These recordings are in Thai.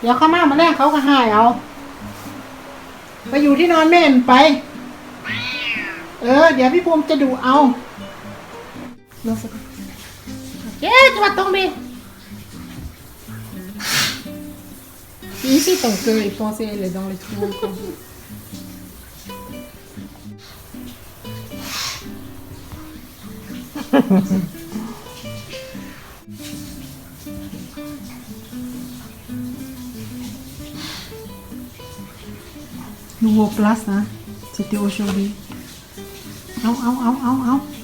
เดี๋ยวเขามามาแรกเขาก็หายเอา ไปอยู่ที่นอนแม่นไป เออ เดี๋ยวพี่ภูมิจะดูเอาโอเคจะมาตรงบี no O Plus, né? Você tem o show Au, au, au, au, au.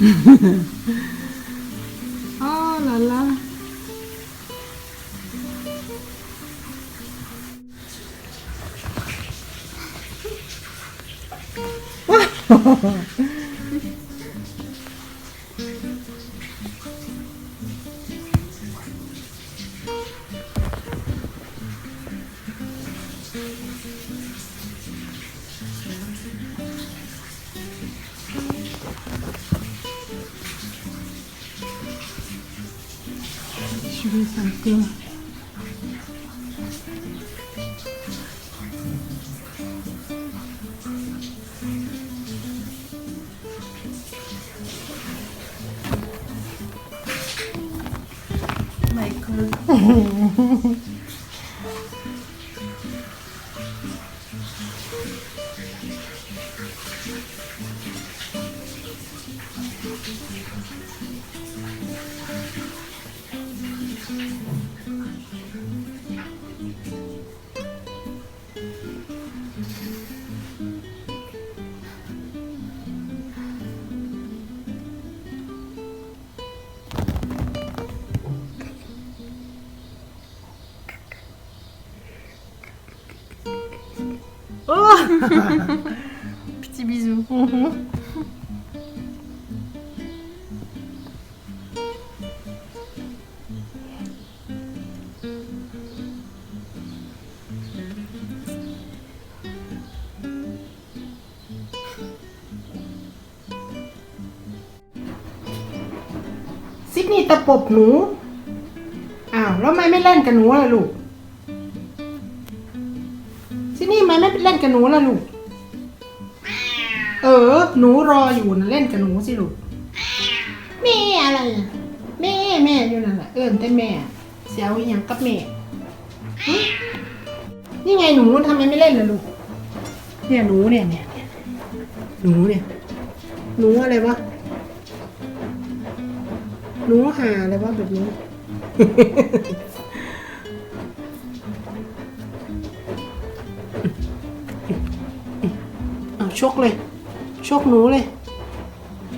Mm-hmm. Đây sàn tiêu Mày cười Petit bisou. Mhm. ซิดนี่ตะปบหนู อ้าว แล้วทำไมไม่เล่นกับหนูล่ะลูก ไมไม่เล่นกับหนูล่ะลูก เออ หนูรออยู่นะเล่นกับหนูสิลูก แม่อะไรอะแม่แม่อยู่นั่นแหละเอิญแต่แม่เสียวอหย่างกับแม่หึนี่ไงหนูทำไมไม่เล่นล่ะลูก เนี่ยหนูเนี่ยเนี่ยเนี่ยหนูเนี่ย หนูอะไรวะ หนูหาอะไรวะแบบนี้ ชกเลย ชกหนูเลย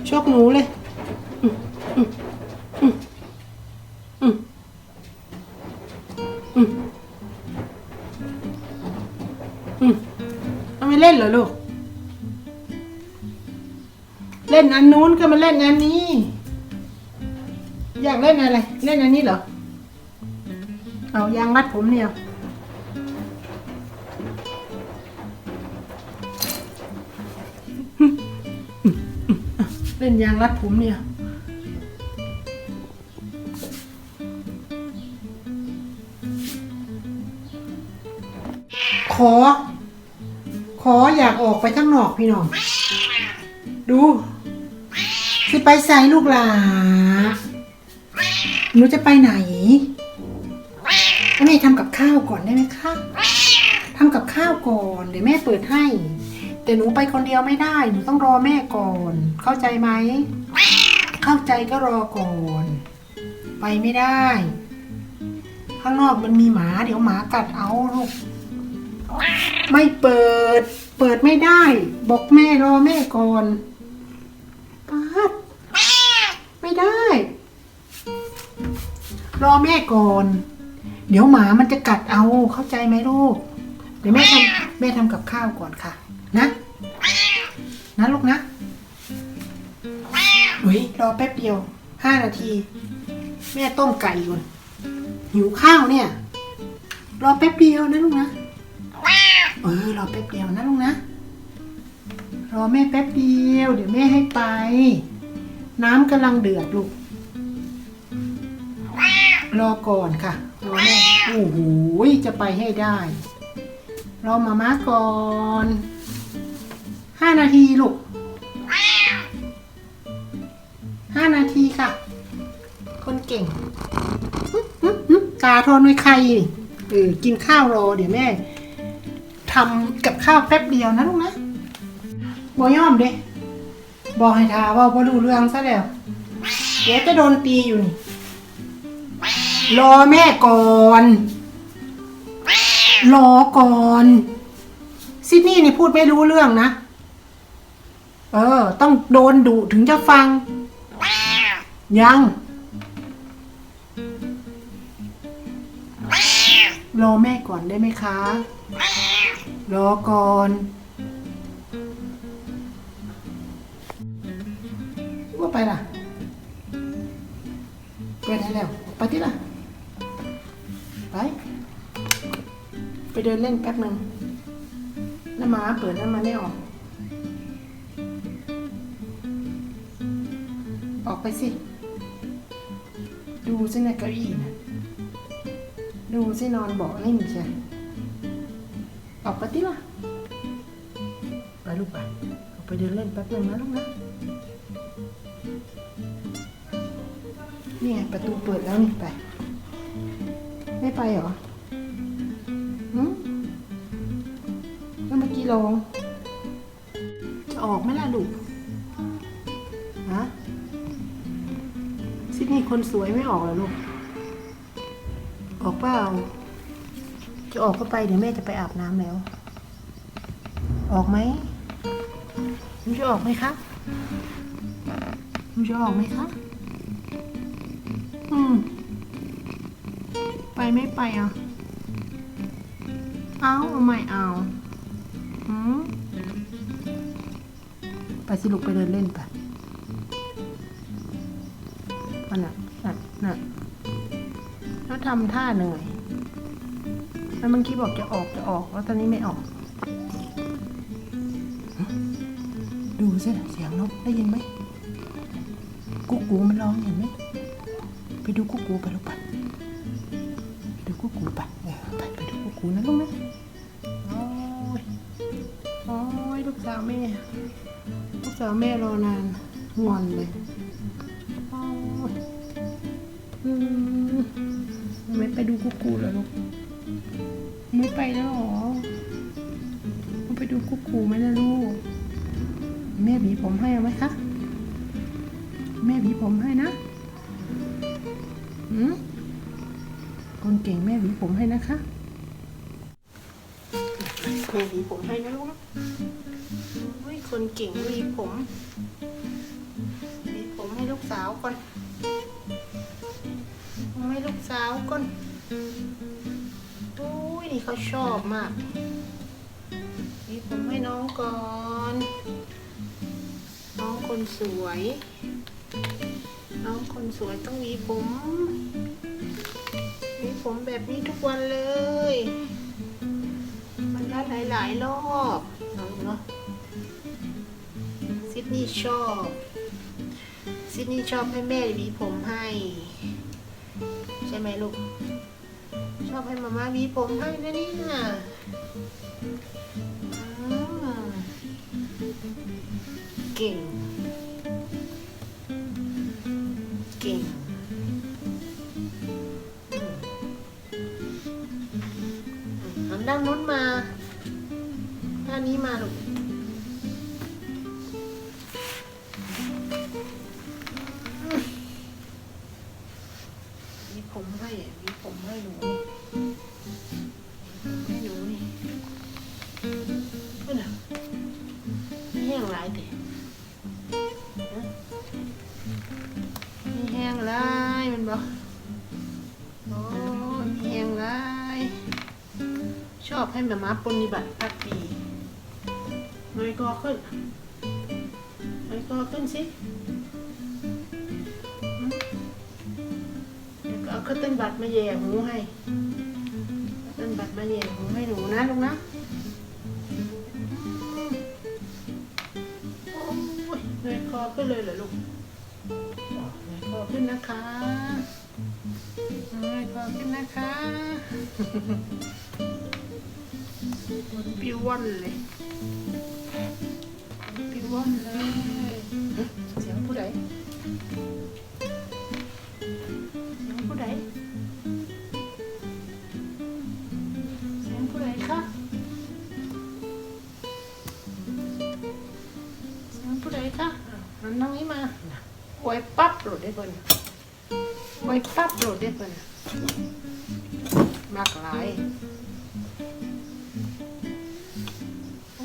ชกหนูเลยอืมอืมอืมอืมอืมอืมเอาไม่เล่นเหรอลูก เล่นอันนู้นก็มาเล่นอันนี้ อยากเล่นอะไร เล่นอันนี้เหรอ เอายางรัดผมเนี่ย เล่นยางรัดผมเนี่ยขอ ขออยากออกไปข้างนอกพี่น้อง ดูสิไปใส่ลูกหลาหนูจะไปไหนแม่ทำกับข้าวก่อนได้ไหมคะทำกับข้าวก่อน เดี๋ยวแม่เปิดให้ แต่หนูไปคนเดียวไม่ได้ หนูต้องรอแม่ก่อน เข้าใจไหม เข้าใจก็รอก่อน ไปไม่ได้ ข้างนอกมันมีหมา เดี๋ยวหมากัดเอาลูก ไม่เปิด เปิดไม่ได้ บอกแม่รอแม่ก่อนปัดไม่ได้ รอแม่ก่อน เดี๋ยวหมามันจะกัดเอาเข้าใจไหมลูก เดี๋ยวแม่ทำแม่ทำกับข้าวก่อนค่ะ นะ นะลูกนะอุ้ยรอแป๊บเดียวห้านาที แม่ต้มไก่ก่อนหิวข้าวเนี่ย รอแป๊บเดียวนะลูกนะเออรอแป๊บเดียวนะลูกนะ รอแม่แป๊บเดียว เดี๋ยวแม่ให้ไป น้ำกำลังเดือดลูกรอก่อนค่ะรอแม่โอ้โหจะไปให้ได้ รอมาม่าก่อน ห้านาทีลูกห้านาทีค่ะ คนเก่งหึหึหึตาทอนไว้ใครเออกินข้าวรอเดี๋ยวแม่ทำกับข้าวแป๊บเดียวนะลูกนะบอย่อมเด้บอกให้ทาว่าพอรู้เรื่องซะแล้ว เดี๋ยวจะโดนตีอยู่นี่รอแม่ก่อน รอก่อน ซิดนี่นี่พูดไม่รู้เรื่องนะ เออ ต้องโดนดุถึงจะฟัง ยังรอแม่ก่อนได้ไหมคะ รอก่อนว่าไปล่ะไปได้แล้ว ไปที่ล่ะ ไป ไปเดินเล่นแป๊บหนึ่งน้ำมาเปิดน้ำมาไม่ออก ออกไปสิ ดูสินะเก้าอี้นะดูสินอนเบาะนิ่มใช่ออกไปที่ล่ะ ไปลูกไปออกไปเดินเล่นแป๊บนึ่งนะลูกนะนี่ไงประตูเปิดแล้วนี่ไป ไม่ไปเหรอหืมแล้วเมื่อกี้เราจะออกไหมล่ะลูก นี่คนสวยไม่ออกเหรอลูก ออกเปล่า จะออกก็ไปเดี๋ยวแม่จะไปอาบน้ำแล้ว ออกไหมหนูจะออกไหมคะหนูจะออกไหมคะ อืม ไปไม่ไปอะ เอาไม่เอาอืมไปสิลูกไปเดินเล่นไป อันน่ะน่ะน่ะแล้วทำท่าเหนื่อย แล้วเมื่อกี้บอกจะออกจะออก แล้วตอนนี้ไม่ออก ดูสิเสียงนกได้ยินไหมกุ๊กกูมันร้องเห็นไหมไปดูกุ๊กกูไปลูกไปไปดูกุ๊กกูไปเออไปไปดูกุ๊กกูนะลูกนะโอ้ยโอ้ยลูกสาวแม่ ลูกสาวแม่รอนานงอนเลย คะแม่หวีผมให้นะหืมคนเก่งแม่หวีผมให้นะคะแม่หวีผมให้นะลูกนะโอ้ยคนเก่งหวีผมหวีผมให้ลูกสาวก่อนผมให้ลูกสาวก่อนโอ้ยนี่เขาชอบมากหวีผมให้น้องก่อน คนสวย น้องคนสวยต้องหวีผมหวีผมแบบนี้ทุกวันเลย มันได้หลายๆรอบเนาะเนาะซิดนี่ชอบซิดนี่ชอบให้แม่หวีผมให้ ใช่ไหมลูก ชอบให้มาม่าหวีผมให้นะเนี่ยอืมเก่ง ให้แม่ม้าปฏิบัติภาคีเงยกอขึ้นเงยคอขึ้นสิเอาคัตเติ้นบัตรมาแย่หูให้ต้นบัตรมาแย่หูให้หนูนะลูกนะเงยคอขึ้นเลยเหรอลูกเงยคอขึ้นนะคะเงยคอขึ้นนะคะ ปิวว่อนเลยปิวว่อนเลยเสียงผู้ใดเสียงผู้ใดเสียงผู้ใดคะเสียงผู้ใดคะมันนั่งนี้มาไว้ปั๊บโหลดได้เพิ่นไว้ปั๊บโหลดได้เพิ่นมากหลาย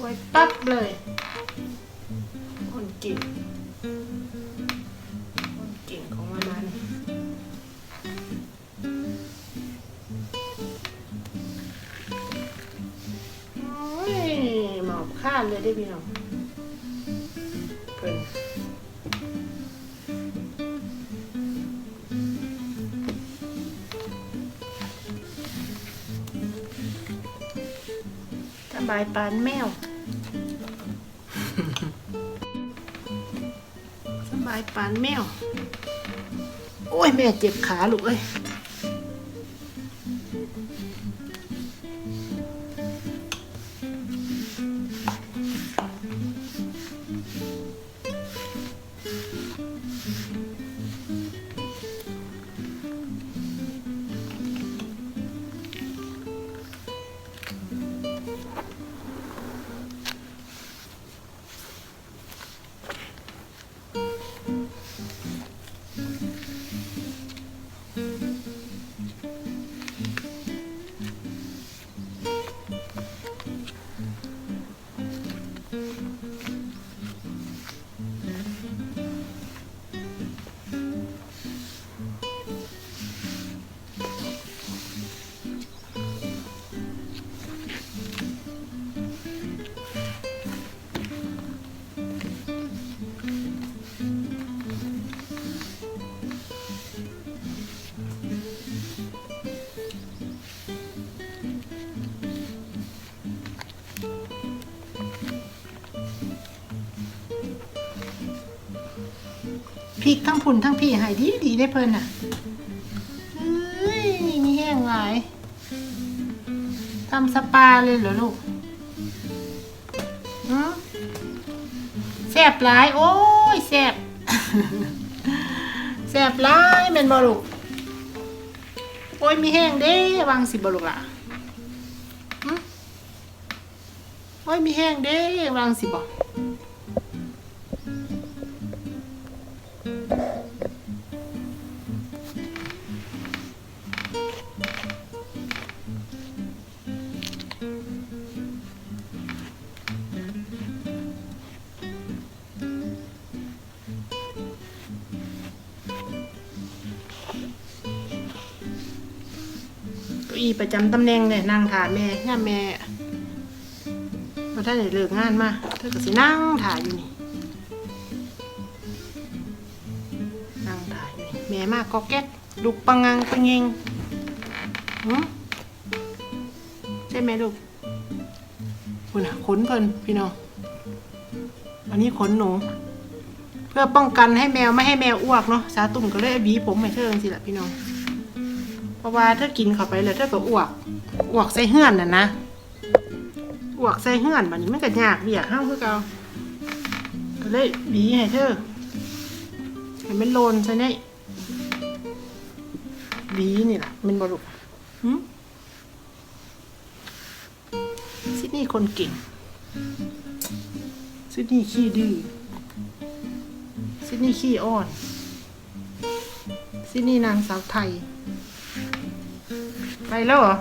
ไว้ปั๊บเลย คนเก่งคนเก่งของมันนั้นโอ้ยหมอบข้านเลยได้พี่น้องเพิ่นสบายปานแมว สบายปานแมว โอ้ย แม่เจ็บขาลูกเอ้ย ริกทั้งพุ่นทั้งพี่หายดีดีได้เพิ่นอะเอ้ยมีแห้งหลายทำสปาเลยเหรอลูกหือแซ่บหลาย โอ้ยแซ่บแซ่บหลายแมนบ่ลูกโอ้ยมีแห้งเด้วางสิบ่ลูกล่ะโอ้ยมีแห้งเด้วางสิบอ ประจำตำแหน่งเลยนั่งถ่าแม่ย่าแม่พอท่านได้เลิกงานมาเธอก็สินั่งถ่ายอยู่นี่นั่งถ่ายอยู่นี่แม่มากก็แก๊กลูกปังงังปังเงงหึใช่ไหมลูกคุณอะขนเพิ่นพี่น้องอันนี้ขนหนู เพื่อป้องกันให้แมวไม่ให้แมวอ้วกเนาะสาตุ่มก็เลยเอาหวีผมให้เธอจังสิแหละพี่น้อง เพราะว่าถ้ากินเข้าไปแล้วถ้าก็อ้วกอ้วกใส่เหือนน่ะนะอ้วกใส่เหือนบัดนี้มันก็ยากเบียกเฮาคือเก่าก็เลยหวีให้เธอให้มันโลนใส่ในหวีนี่ล่ะมันบ่ลุกหึซิดนี่คนเก่งซิดนี่ขี้ดื้อซิดนี่ขี้อ้อนซิดนี่นางสาวไทย ไปแล้วเหรอ